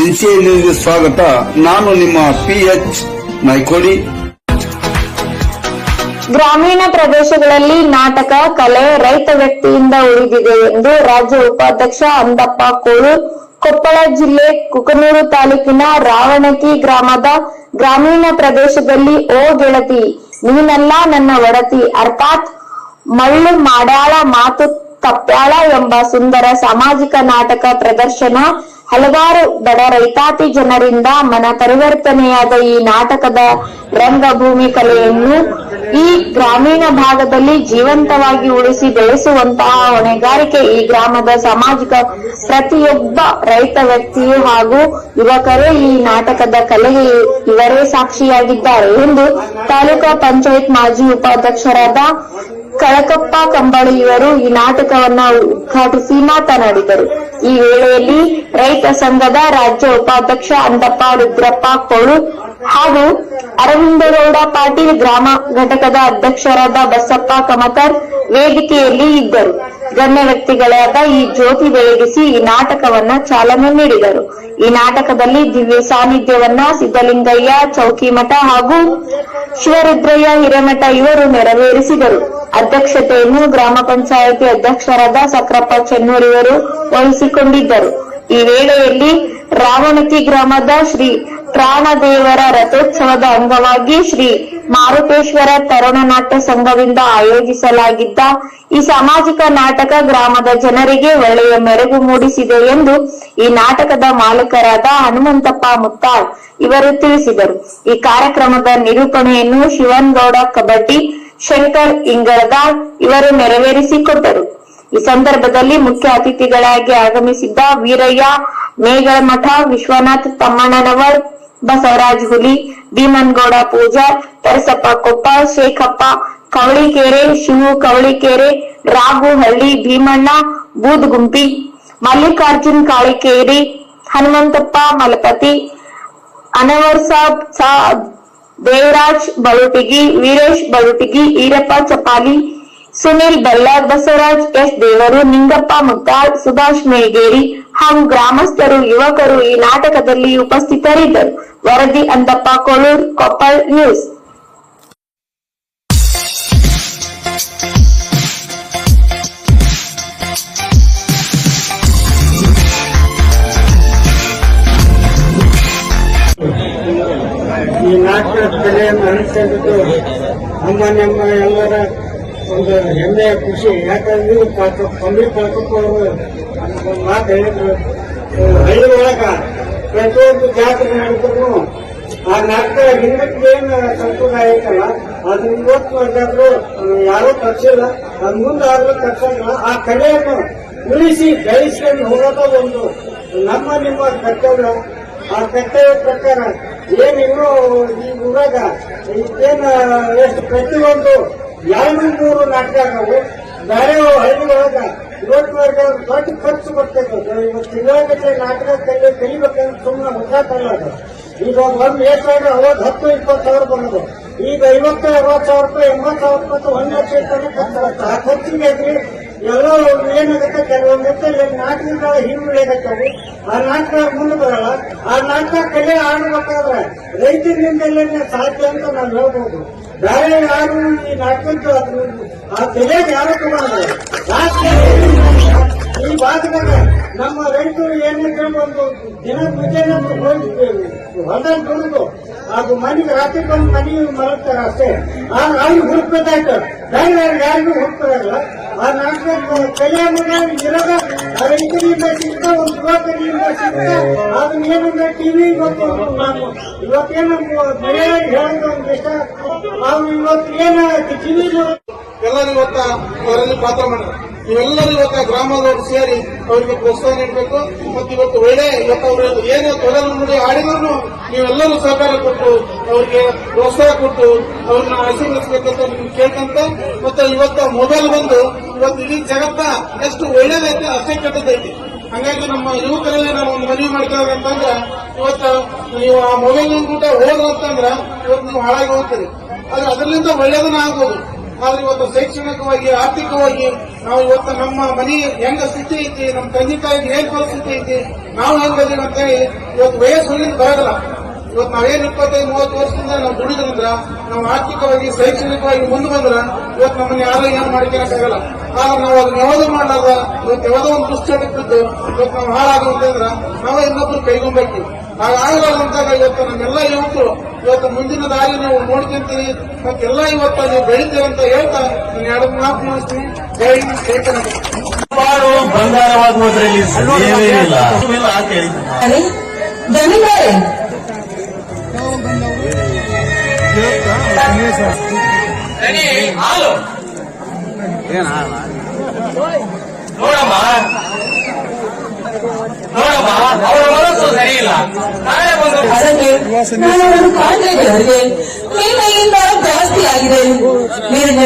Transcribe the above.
ಎನ್ಸಿಎ ನ್ಯೂಸ್ಗೆ ಸ್ವಾಗತ. ನಾನು ನಿಮ್ಮ ಪಿಎಚ್ ಎಚ್ ಗ್ರಾಮೀಣ ಪ್ರದೇಶಗಳಲ್ಲಿ ನಾಟಕ, ಕಲೆ, ರೈತ ವ್ಯಕ್ತಿಯಿಂದ ಉಳಿದಿದೆ ಎಂದು ರಾಜ್ಯ ಉಪಾಧ್ಯಕ್ಷ ಅಂದಪ್ಪ ಕೋಳೂರ್ ಕೊಪ್ಪಳ ಜಿಲ್ಲೆ ಕುಕನೂರು ತಾಲೂಕಿನ ರಾವಣಕಿ ಗ್ರಾಮದ ಗ್ರಾಮೀಣ ಪ್ರದೇಶದಲ್ಲಿ ಓ ಗೆಳತಿ, ನೀನಲ್ಲ ನನ್ನ ಒಡತಿ, ಅರ್ಥಾತ್ ಮಳ್ಳು ಮಾಡ್ಯಾಳ ಮಾತು ತಪ್ಪ್ಯಾಳ ಎಂಬ ಸುಂದರ ಸಾಮಾಜಿಕ ನಾಟಕ ಪ್ರದರ್ಶನ ಹಲವಾರು ಬಡ ರೈತಾಪಿ ಜನರಿಂದ ಮನ ಪರಿವರ್ತನೆಯಾದ ಈ ನಾಟಕದ ರಂಗಭೂಮಿ ಕಲೆಯನ್ನು ಈ ಗ್ರಾಮೀಣ ಭಾಗದಲ್ಲಿ ಜೀವಂತವಾಗಿ ಉಳಿಸಿ ಬೆಳೆಸುವಂತಹ ಹೊಣೆಗಾರಿಕೆ ಈ ಗ್ರಾಮದ ಸಾಮಾಜಿಕ ಪ್ರತಿಯೊಬ್ಬ ರೈತ ವ್ಯಕ್ತಿಯು ಹಾಗೂ ಯುವಕರೇ ಈ ನಾಟಕದ ಕಲೆಗೆ ಇವರೇ ಸಾಕ್ಷಿಯಾಗಿದ್ದಾರೆ ಎಂದು ತಾಲೂಕಾ ಪಂಚಾಯತ್ ಮಾಜಿ ಉಪಾಧ್ಯಕ್ಷರಾದ ಕಳಕಪ್ಪ ಕಂಬಳಿ ಇವರು ಈ ನಾಟಕವನ್ನ ಉದ್ಘಾಟಿಸಿ ಮಾತನಾಡಿದರು. ಈ ವೇಳೆಯಲ್ಲಿ ರೈತ ಸಂಘದ ರಾಜ್ಯ ಉಪಾಧ್ಯಕ್ಷ ಅಂದಪ್ಪ ರುದ್ರಪ್ಪ ಕೋಳು ಹಾಗೂ ಅರವಿಂದಗೌಡ ಪಾಟೀಲ್ ಗ್ರಾಮ ಘಟಕದ ಅಧ್ಯಕ್ಷರಾದ ಬಸಪ್ಪ ಕಮತರ್ ವೇದಿಕೆಯಲ್ಲಿ ಇದ್ದರು. ಗಣ್ಯ ವ್ಯಕ್ತಿಗಳಾದ ಈ ಜ್ಯೋತಿ ಬೆಳಗಿಸಿ ಈ ನಾಟಕವನ್ನ ಚಾಲನೆ ನೀಡಿದರು. ಈ ನಾಟಕದಲ್ಲಿ ದಿವ್ಯ ಸಾನ್ನಿಧ್ಯವನ್ನ ಸಿದ್ದಲಿಂಗಯ್ಯ ಚೌಕಿಮಠ ಹಾಗೂ ಶಿವರುದ್ರಯ್ಯ, ಹಿರೇಮಠ ಇವರು ನೆರವೇರಿಸಿದರು. ಅಧ್ಯಕ್ಷತೆಯನ್ನು ಗ್ರಾಮ ಪಂಚಾಯಿತಿ ಅಧ್ಯಕ್ಷರಾದ ಸಕ್ರಪ್ಪ ಚೆನ್ನೂರಿವರು ವಹಿಸಿಕೊಂಡಿದ್ದರು. ಈ ವೇಳೆಯಲ್ಲಿ ರಾವಣತಿ ಗ್ರಾಮದ ಶ್ರೀ ಪ್ರಾಣದೇವರ ರಥೋತ್ಸವದ ಅಂಗವಾಗಿ ಶ್ರೀ ಮಾರುತೇಶ್ವರ ತರುಣ ನಾಟ್ಯ ಸಂಘದಿಂದ ಆಯೋಜಿಸಲಾಗಿದ್ದ ಈ ಸಾಮಾಜಿಕ ನಾಟಕ ಗ್ರಾಮದ ಜನರಿಗೆ ಒಳ್ಳೆಯ ಮೆರುಗು ಮೂಡಿಸಿದೆ ಎಂದು ಈ ನಾಟಕದ ಮಾಲೀಕರಾದ ಹನುಮಂತಪ್ಪ ಮುತ್ತಾಳ್ ಇವರು ತಿಳಿಸಿದರು. ಈ ಕಾರ್ಯಕ್ರಮದ ನಿರೂಪಣೆಯನ್ನು ಶಿವನ್ಗೌಡ ಕಬಡ್ಡಿ, ಶಂಕರ್ ಇಂಗಳದಾಳ್ ಇವರು ನೆರವೇರಿಸಿಕೊಟ್ಟರು. ಈ ಸಂದರ್ಭದಲ್ಲಿ ಮುಖ್ಯ ಅತಿಥಿಗಳಾಗಿ ಆಗಮಿಸಿದ್ದ ವೀರಯ್ಯ, ಮೇಗಳಮಠ, ವಿಶ್ವನಾಥ್ ತಮ್ಮಣ್ಣನವರ್ ಬಸವರಾಜ್ ಹುಲಿ, ಭೀಮನ್ಗೌಡ ಪೂಜಾರ್ ತರಸಪ್ಪ ಕೊಪ್ಪ, ಶೇಖಪ್ಪ, ಕವಳಿಕೆರೆ, ಶಿವು ಕವಳಿಕೆರೆ, ರಾಘು ಹಳ್ಳಿ, ಭೀಮಣ್ಣ, ಬೂದ್ಗುಂಪಿ, ಮಲ್ಲಿಕಾರ್ಜುನ್ ಕಾಳಿಕೇರಿ, ಹನುಮಂತಪ್ಪ ಮಲಪತಿ, ಅನವರ್ ಸಾಬ್ ಸಾಬ್ ದೇವರಾಜ್ ಬಳುಟಿಗಿ, ವೀರೇಶ್ ಬಳುಟಿಗಿ, ಈರಪ್ಪ ಚಪಾಲಿ ಸುನಿಲ್ ಬಲ್ಲಾರ್, ಬಸವರಾಜ್ ಎಸ್ ದೇವರು, ನಿಂಗಪ್ಪ ಮುತ್ತಾಳ್ ಸುಭಾಷ್ ಮೇಗೇರಿ ಹಾಗೂ ಗ್ರಾಮಸ್ಥರು, ಯುವಕರು ಈ ನಾಟಕದಲ್ಲಿ ಉಪಸ್ಥಿತರಿದ್ದರು. ವರದಿ ಅಂದಪ್ಪ ಕೊಲೂರ್ ಕೊಪ್ಪಳ್ ನ್ಯೂಸ್. ಈ ನಾಟಕ ಅನುಸರಿಸಿದ್ದು ನಮ್ಮ ನಮ್ಮ ಎಲ್ಲರ ಒಂದು ಹೆಮ್ಮೆಯ ಖುಷಿ. ಯಾಕಂದ್ರೆ ಕಂಬಿ ಪಾಕಪ್ಪ ಅವರು ಒಂದು ಮಾತು ಹೇಳಿದ್ರು. ಹಳ್ಳಿ ಒಳಗ ಪ್ರತಿಯೊಂದು ಜಾತ್ರೆ ನಡೆದ್ರು ಆ ನಾಟಕ ಹಿಂದಕ್ಕೆ ಏನು ಸಂಪ್ರದಾಯ ಐತಲ್ಲ, ಅದನ್ನ ಇವತ್ತು ವರ್ಗಾದ್ರು ಯಾರೂ ತರ್ಸಿಲ್ಲ ಅದ್ ಮುಂದಾದ್ರೂ ತರ್ಸಂಗಿಲ್ಲ ಆ ಕಲೆಯನ್ನು ಉಳಿಸಿ ಬೆಳೆಸ್ಕೊಂಡು ಹೋಗೋದ ಒಂದು ನಮ್ಮ ನಿಮ್ಮ ಕರ್ತವ್ಯ. ಆ ಕರ್ತವ್ಯ ಪ್ರಕಾರ ಏನಿನ್ನೂ ಈ ಊರಾಗ ಏನ ಎಷ್ಟು ಪ್ರತಿಯೊಂದು ಎರಡು ಮೂರು ನಾಟಕ ಆಗವು ಬೇರೆ ಹಳ್ಳಿ ಒಳಗ ಇವತ್ತಿನವರೆಗೆ ಒಂದು ದೊಡ್ಡ ಖರ್ಚು ಬರ್ತೈತೆ ಇವತ್ತು ತಿಂಗಳಗಟ್ಟಲೆ ನಾಟಕ ಕಲಿ ಕಲಿಬೇಕಂದ್ರೆ ಸುಮ್ಮನೆ ಮುಖ ಅದು ಈಗ ಒಂದು ಎಷ್ಟಾದ್ರೆ ಅವಾಗ ಹತ್ತು, ಇಪ್ಪತ್ತು ಸಾವಿರ ಬಂದದು ಈಗ ಐವತ್ತು, ಅರವತ್ತು ಸಾವಿರ ರೂಪಾಯಿ, ಎಂಬತ್ತು ಸಾವಿರ ರೂಪಾಯಿ, ಒಂದು ಲಕ್ಷ ಖರ್ಚು ಬರ್ತದೆ ಆ ಖರ್ಚಿಗೆ ಐತ್ರಿ ಎಲ್ಲ ಏನಾಗುತ್ತೆ ಕೆಲವೊಂದು ನಾಟಕಗಳ ಹಿಂದುಳಿಯಾಗತ್ತವು ಆ ನಾಟಕ ಮುಂದೆ ಬರಲ್ಲ. ಆ ನಾಟಕ ಕಲೆ ರೈತರಿಂದ ರೈತರಿಂದಲೇ ಸಾಧ್ಯ ಅಂತ ನಾನು ಹೇಳ್ಬೋದು. ಬೇರೆ ಯಾರು ಈ ನಾಟಕದ್ದು ಅದು ಆ ಕಲೆ ಯಾರು ತಗೊಂಡ್ರೆ ಈ ಭಾಗದಾಗ ನಮ್ಮ ರೈತರು ಏನಿದ್ರೆ ಒಂದು ದಿನ ಮುಂಚೆನೆ ಹೊಲದಲ್ಲಿ ದುಡಿದು ಅದು ಮನೆಗೆ ರಾತ್ರಿ ಬಂದು ಮನೆಗೆ ಮಲಗ್ತಾರೆ ಅಷ್ಟೇ. ಅವ್ರಿಗೆ ಹುಡುಕ್ಬೇಕಾಯ್ತು. ಬೇರೆ ಯಾರಿಗೂ ಹುಡುಕ್ತಾರಲ್ಲ ಆ ನಾಟಕ ಕಲೆ ಇರೋದ ಆ ರೈತರಿಂದ ಸಿಕ್ಕ ಒಂದು ಯುವಕರಿಂದ ಸಿಕ್ಕ ಅದನ್ನ ಏನಂದ್ರೆ ಟಿವಿ ಇವತ್ತು ಇವತ್ತೇನು ಮನೆಯಾಗಿ ಹೇಳಿದ ಇಷ್ಟ ನಾವು ಇವತ್ತು ಏನು ಟಿವಿ ಎಲ್ಲರೂ ಇವತ್ತ ಪಾತ್ರ ಮಾಡಿದ್ರು. ನೀವೆಲ್ಲರೂ ಇವತ್ತು ಗ್ರಾಮದವರು ಸೇರಿ ಅವರಿಗೆ ಪ್ರೋತ್ಸಾಹ ನೀಡಬೇಕು. ಮತ್ತು ಇವತ್ತು ಒಳ್ಳೆ ಇವತ್ತು ಅವರು ಏನು ತೊಡಲು ನೋಡಿ ಆಡಿದ್ರು, ನೀವೆಲ್ಲರೂ ಸಹಕಾರ ಕೊಟ್ಟು ಅವರಿಗೆ ಪ್ರೋತ್ಸಾಹ ಕೊಟ್ಟು ಅವ್ರನ್ನ ಆಶೀರ್ವದಿಸಬೇಕಂತ ಕೇಳ್ಕಂತ ಮತ್ತೆ ಇವತ್ತು ಮೊಬೈಲ್ ಬಂದು ಇವತ್ತು ಇಡೀ ಜಗತ್ತ ಎಷ್ಟು ಒಳ್ಳೇದೈತೆ ಅಷ್ಟೇ ಕೆಟ್ಟದೈತಿ ಹಂಗಾಗಿ ನಮ್ಮ ಯುವಕರಲ್ಲಿ ನಾವು ಒಂದು ಮನವಿ ಮಾಡ್ತಾರೆ ಅಂತಂದ್ರೆ, ಇವತ್ತು ನೀವು ಆ ಮೊಬೈಲ್ ಕೂಡ ಹೋದ್ರಂತಂದ್ರೆ, ಇವತ್ತು ನೀವು ಹಾಳಾಗಿ ಹೋಗ್ತೀರಿ. ಆದ್ರೆ ಅದರಿಂದ ಒಳ್ಳೇದನ್ನ ಆಗ್ಬೋದು. ಆದ್ರೆ ಇವತ್ತು ಶೈಕ್ಷಣಿಕವಾಗಿ, ಆರ್ಥಿಕವಾಗಿ ನಾವು ಇವತ್ತು ನಮ್ಮ ಮನೆ ಹೆಂಗ ಸ್ಥಿತಿ ಐತಿ, ನಮ್ಮ ತಂದೆ ತಾಯಿಗೆ ಏನ್ ಪರಿಸ್ಥಿತಿ ಐತಿ, ನಾವು ಹೆಂಗದೀವಿ ಅಂತ ಹೇಳಿ ಇವತ್ತು ವಯಸ್ಸು ಬರೋದಿಲ್ಲ. ಇವತ್ತು ನಾವೇನ್ ಇಪ್ಪತ್ತೈದು, ಮೂವತ್ತು ವರ್ಷದಿಂದ ನಾವು ದುಡಿದ್ರಂದ್ರ ನಾವು ಆರ್ಥಿಕವಾಗಿ, ಶೈಕ್ಷಣಿಕವಾಗಿ ಮುಂದೆ ಬಂದ್ರ ಇವತ್ತು ನಮ್ಮನ್ನ ಯಾರು ಏನು ಮಾಡ್ಕೊಳಕ್ಕಾಗಲ್ಲ ಆದ್ರೆ ನಾವು ಅದನ್ನ ಯಾವ್ದು ಮಾಡಲಾರ್ದ, ಇವತ್ತು ಯಾವುದೋ ಒಂದು ದುಷ್ಟ ಬಿದ್ದು, ಇವತ್ತು ನಾವು ಹಾಳಾಗು ಅಂತಂದ್ರ ನಾವೇ ಇನ್ನೊಬ್ರು ಕೈಗೊಂಬೇಕು. ಹಾಗಾಗಲಾರ್ದಂತಾಗ ಇವತ್ತು ನಮ್ಮೆಲ್ಲ ಯುವಕರು ಇವತ್ತು ಮುಂದಿನ ದಾರಿ ನಾವು ನೋಡ್ಕೊಂತೀವಿ ಮತ್ತೆಲ್ಲ ಇವತ್ತು ನೀವು ಬೆಳಿತೀವಿ ಅಂತ ಹೇಳ್ತಾ ನಾನು ಎರಡು ಮಾತು ಮುಗಿಸ್ತೀನಿ ಜೈ ಬಾಳು ಬಂಗಾರವಾಗುವುದರಲ್ಲಿ ಜಮೀನ್ದಾರೆ ಹಾಲು. ನೋಡಮ್ಮ. ಅದಕ್ಕೆ ನಾನು ಅವರನ್ನು ಕಾಣ್ತಾ ಇದ್ದೆ ಅವರಿಗೆ ನಿನ್ನೆಯಿಂದ ಜಾಸ್ತಿ ಆಗಿದೆ ನೀರಿನ